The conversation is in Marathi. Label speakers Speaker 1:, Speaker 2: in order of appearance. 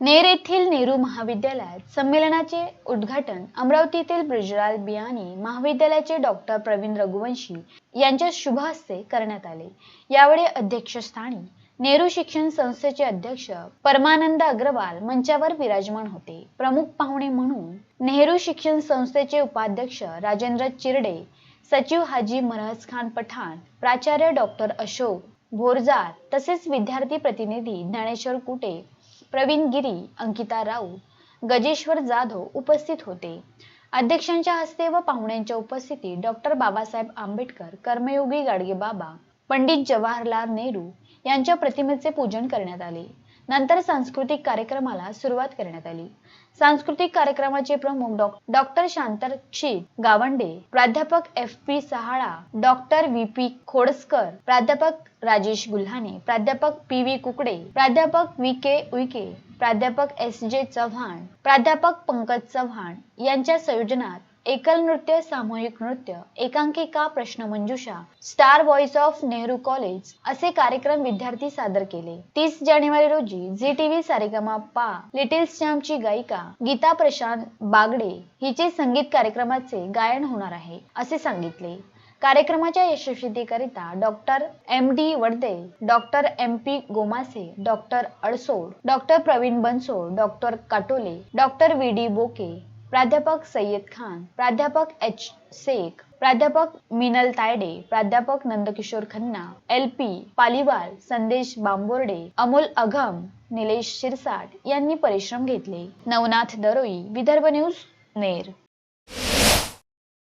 Speaker 1: नेर येथील नेहरू महाविद्यालयात संमेलनाचे उद्घाटन अमरावतीतील ब्रिजलाल बियाणी महाविद्यालयाचे डॉक्टर प्रवीण रघुवंशी यांच्या शुभ हस्ते करण्यात आले. यावेळी अध्यक्षस्थानी नेहरू शिक्षण संस्थेचे अध्यक्ष परमानंद अग्रवाल मंचावर विराजमान होते. प्रमुख पाहुणे म्हणून नेहरू शिक्षण संस्थेचे उपाध्यक्ष राजेंद्र चिरडे सचिव हाजी मरहज खान पठाण प्राचार्य डॉक्टर अशोक भोरजार तसेच विद्यार्थी प्रतिनिधी ज्ञानेश्वर कुटे प्रवीण गिरी अंकिता राऊत गजेश्वर जाधव उपस्थित होते. अध्यक्षांच्या हस्ते व पाहुण्यांच्या उपस्थितीत डॉक्टर बाबासाहेब आंबेडकर कर्मयोगी गाडगे बाबा पंडित जवाहरलाल नेहरू यांच्या प्रतिमेचे पूजन करण्यात आले. नंतर सांस्कृतिक कार्यक्रमाला सुरुवात करण्यात आली. सांस्कृतिक कार्यक्रमाचे प्रमुख डॉ- शांतर शांतरक्षित गावंडे प्राध्यापक F P Sahala doctor V P Khodaskar प्राध्यापक राजेश गुल्हाने प्राध्यापक पी व्ही कुकडे प्राध्यापक व्ही के उईके प्राध्यापक एस जे चव्हाण प्राध्यापक पंकज चव्हाण यांच्या संयोजनात एकल नृत्य सामूहिक नृत्य एकांकिका प्रश्नमंजुषा star voice of Nehru college असे कार्यक्रम विद्यार्थी सादर केले. तीस जानेवारी रोजी झी टीव्ही सारेगमा पा लिटिल स्टॅम्पची गायिका गीता प्रशांत बागडे हिचे संगीत कार्यक्रमाचे गायन होणार आहे असे सांगितले. कार्यक्रमाच्या यशस्वीतेकरिता doctor M D Wadde doctor M P Gomase doctor Adsod doctor Pravin Bansod doctor Katole doctor V D Boke प्राध्यापक सय्यद खान प्राध्यापक एच शेख प्राध्यापक मिनल तायडे प्राध्यापक नंदकिशोर खन्ना एल पी पालिवाल संदेश बांबोर्डे अमोल अघम निलेश शिरसाट यांनी परिश्रम घेतले. नवनाथ दरोई विदर्भ न्यूज नेर.